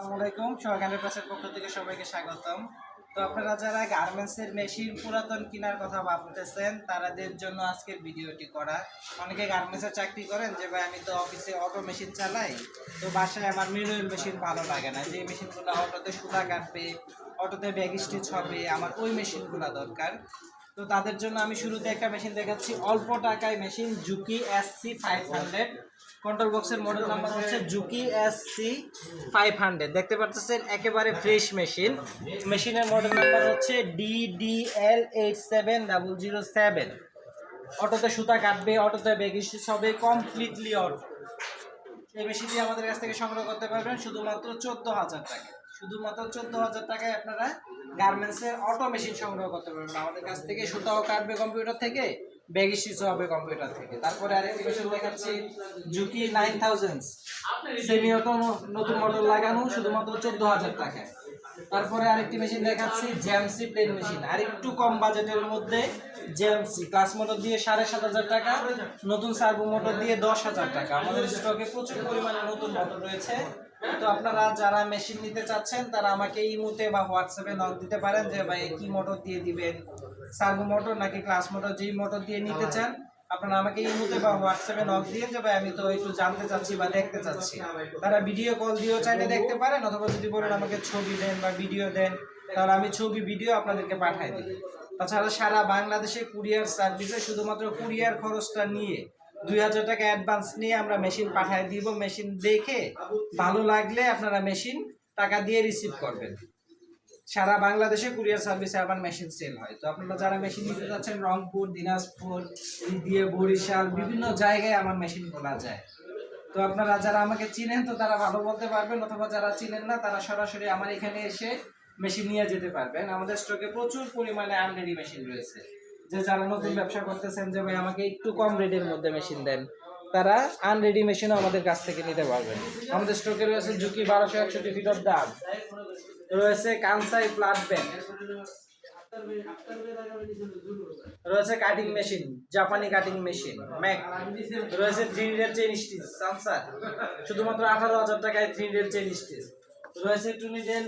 আসসালামু আলাইকুম সহকারী প্রেসের পক্ষ থেকে সবাইকে স্বাগতম। তো আপনারা যারা গার্মেন্টসের মেশিন পুরাতন কেনার কথা ভাবতেছেন তাদের জন্য আজকের ভিডিওটি করা। অনেকে গার্মেন্টসে চাকরি করেন যে, ভাই, আমি তো অফিসে অটো মেশিন চালাই, তো বাসায় আমার মিরুয়েল মেশিন ভালো লাগে না। যে মেশিনগুলো অটোতে সুতা কাটবে অটোতে ব্যাগ স্টিচ হবে, আমার ওই মেশিনগুলো দরকার। তো তাদের জন্য আমি শুরুতে একটা মেশিন দেখাচ্ছি। অল্প টাকায় machine Juki S C five hundred control বক্সের মডেল নাম্বার হচ্ছে Juki S C five hundred দেখতে পাচ্ছেন একেবারে ফ্রেশ মেশিন মেশিনের মডেল নাম্বার হচ্ছে D D L eight seven double zero seven অটোতে সুতা কাটবে, অটোতে ব্যাগ স্টিচ হবে কমপ্লিটলি অটো এই মেশিনটি আমাদের কাছ থেকে সংগ্রহ করতে পারবেন, শুধুমাত্র চোদ্দ হাজার টাকা। শুধুমাত্র চোদ্দ হাজার টাকায় আপনারা গার্মেন্টসের অটো মেশিন সংগ্রহ করতে পারবেন। আমাদের কাছ থেকে সুতাও কাটবে কম্পিউটার থেকে ব্যাগ ইস্যু হবে কম্পিউটার থেকে। তারপরে আরেকটি মেশিন দেখাচ্ছি Juki nine thousand semi auto নতুন মডেল লাগানো, শুধুমাত্র চোদ্দ হাজার টাকায়। তারপরে আরেকটি মেশিন দেখাচ্ছি জ্যামসি প্লেন মেশিন আর একটু কম বাজেটের মধ্যে জ্যামসি ক্লাস মোটর দিয়ে সাড়ে সাত হাজার টাকা, নতুন সার্ভো মোটর দিয়ে দশ হাজার টাকা। আমাদের স্টকে প্রচুর পরিমাণে নতুন মোটর রয়েছে। তো আপনারা যারা মেশিন নিতে চাচ্ছেন, তারা আমাকে ইমুতে বা হোয়াটসঅ্যাপে নক দিতে পারেন যে, ভাই কি মোটর দিয়ে দিবেন? সার্ভো মোটর নাকি ক্লাস মোটর যেই মোটর দিয়ে নিতে চান আপনারা আমাকে ইমুতে বা হোয়াটসঅ্যাপে নক দিয়ে যে, ভাই, আমি তো একটু জানতে চাচ্ছি বা দেখতে চাচ্ছি। তারা ভিডিও কল দিয়েও চাইলে দেখতে পারেন, অথবা যদি বলেন আমাকে ছবি দেন বা ভিডিও দেন, তাহলে আমি ছবি ভিডিও আপনাদেরকে পাঠাই দিই। তাছাড়া সারা বাংলাদেশে কুরিয়ার সার্ভিসে শুধুমাত্র কুরিয়ার খরচটা নিয়ে দুই হাজার টাকা অ্যাডভান্স নিয়ে আমরা মেশিন পাঠিয়ে দিব। মেশিন দেখে ভালো লাগলে আপনারা মেশিন টাকা দিয়ে রিসিভ করবেন। সারা বাংলাদেশে কুরিয়ার সার্ভিসে আবার মেশিন সেল হয়। তো আপনারা যারা মেশিন নিতে যাচ্ছেন, রংপুর, দিনাজপুর দিয়ে বরিশাল, বিভিন্ন জায়গায় আমার মেশিন খোলা যায়। তো আপনারা যারা আমাকে চিনেন, তো তারা ভালো বলতে পারবেন, অথবা যারা চিনেন না, তারা সরাসরি আমার এখানে এসে মেশিন নিয়ে যেতে পারবেন। আমাদের স্টকে প্রচুর পরিমাণে আনরেডি মেশিন রয়েছে। যে যারা নতুন ব্যবসা করতেছেন, যে ভাই আমাকে একটু কম রেটের মধ্যে মেশিন দেন, তারা আনরেডি মেশিনও আমাদের কাছ থেকে নিতে পারবেন। আমাদের স্টকে রয়েছে ঝুঁকি বারোশো একষট্টি ফিট অফ দাম। রয়েছে কানসাই প্লাট ব্যাগ রয়েছে কাটিং মেশিন জাপানি কাটিং মেশিন ম্যাক। রয়েছে three thread chain stitch Sunstar শুধুমাত্র আঠারো হাজার টাকায় থ্রি ডের চেন স্টিচ রয়েছে two needle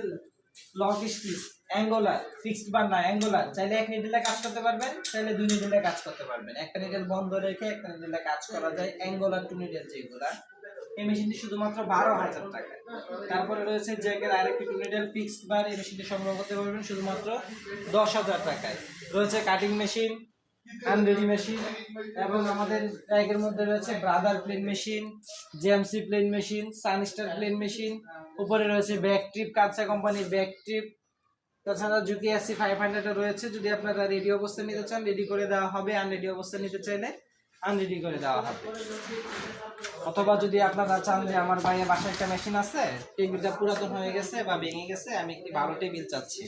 lock stitch angular fixed bar না অ্যাঙ্গোলার চাইলে এক নিডেলে কাজ করতে পারবেন, চাইলে দুই নিডেলে কাজ করতে পারবেন। একটা নিডেল বন্ধ রেখে একটা নিডেলে কাজ করা যায় অ্যাঙ্গোলার টু নিডেল যেগুলা। এই মেশিনটি শুধুমাত্র বারো হাজার টাকা তারপরে রয়েছে জ্যাকের আরেকটি টু নিডেল ফিক্সড বার, এই মেশিনটি সংগ্রহ করতে পারবেন শুধুমাত্র দশ হাজার টাকায়। রয়েছে কাটিং মেশিন আনরেডি মেশিন এবং আমাদের ব্যাগের মধ্যে রয়েছে Brother plain machine JMC plain machine Sunstar plain machine উপরে রয়েছে ব্যাক ট্রিপ কাঁচা কোম্পানির ব্যাক ট্রিপ তাছাড়া জুকি এসি ফাইভ হান্ড্রেডও রয়েছে, যদি আপনারা রেডি অবস্থায় নিতে চান রেডি করে দেওয়া হবে। আনরেডি অবস্থায় নিতে চাইলে আনরেডি করে দেওয়া হবে। অথবা যদি আপনারা চান যে আমার ভাইয়ের বাসায় একটা মেশিন আছে, টেবিলটা পুরাতন হয়ে গেছে বা ভেঙে গেছে, আমি একটি ভালো টেবিল চাচ্ছি।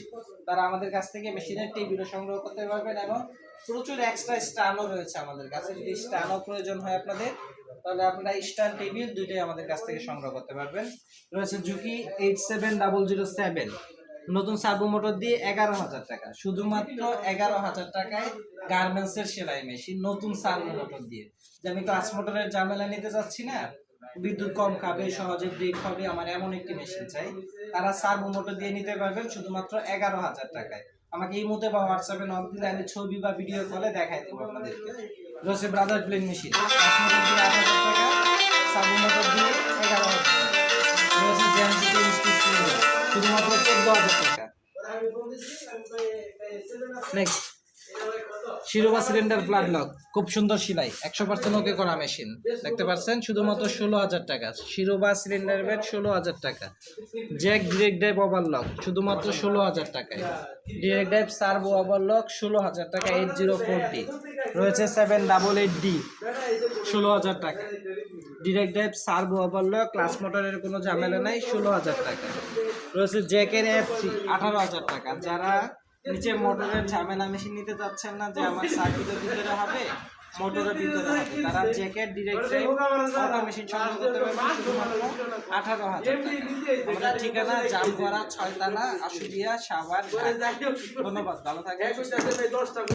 তারা আমাদের কাছ থেকে মেশিনের টেবিলও সংগ্রহ করতে পারবেন এবং প্রচুর এক্সট্রা স্টানও রয়েছে আমাদের কাছে। যদি স্টানও প্রয়োজন হয় আপনাদের, তাহলে আপনারা স্টান টেবিল দুইটাই আমাদের কাছ থেকে সংগ্রহ করতে পারবেন। রয়েছে Juki eight seven double zero seven নতুন সার্ভো মোটর দিয়ে এগারো হাজার টাকা। শুধুমাত্র এগারো হাজার টাকায় গার্মেন্টসের সেলাই মেশিন, নতুন সার্ভো মোটর দিয়ে। যে আমি ক্লাস মোটরের ঝামেলা নিতে যাচ্ছি না, বিদ্যুৎ কম খাবে, সহজে ব্রেক হবে, আমার এমন একটি মেশিন চাই। তারা সার্ভো মোটর দিয়ে নিতে পারবেন শুধুমাত্র এগারো হাজার টাকায়। আমাকে এই মুহূর্তে বা হোয়াটসঅ্যাপে নক দিলে আমি ছবি বা ভিডিও কলে দেখাই দেবো আপনাদেরকে। রয়েছে ব্রাদার প্লেন মেশিন টাকা। নেক্সট শিরোবা সিলিন্ডার ব্লাড লক খুব সুন্দর সেলাই। একশো পার্সেন্ট ওকে করা মেশিন দেখতে পাচ্ছেন, শুধুমাত্র ষোলো হাজার টাকা। শিরোবা সিলিন্ডার বেড ষোলো হাজার টাকা। জ্যাক ডিরেক্ট ড্রাইভ ওভারলক শুধুমাত্র ষোলো হাজার টাকায়। ডিরেক্ট ড্রাইভ সার্ভো ওভারলক ষোলো হাজার টাকা এইট জিরো ফোর ডি রয়েছে সেভেন ডাবল এইট ডি ষোলো হাজার টাকা। Direct drive servo overlock clutch মোটরের কোনো ঝামেলা নাই, ষোলো হাজার টাকা। রয়েছে জ্যাকের এফ থ্রি আঠারো হাজার টাকা। যারা নিচে মোটরের ঝামেলা মেশিন নিতে চাচ্ছেন না, যে আমার সার্কিটের ভিতরে হবে, মোটরের ভিতরে হবে। তারা জ্যাকেট ডিরেক্ট অটো মেশিন সংগ্রহ করতে পারবে শুধুমাত্র আঠারো হাজার আমাদের ঠিকানা জামগড়া ছয়তলা, আশুলিয়া, সাভার। ধন্যবাদ, ভালো থাকবেন।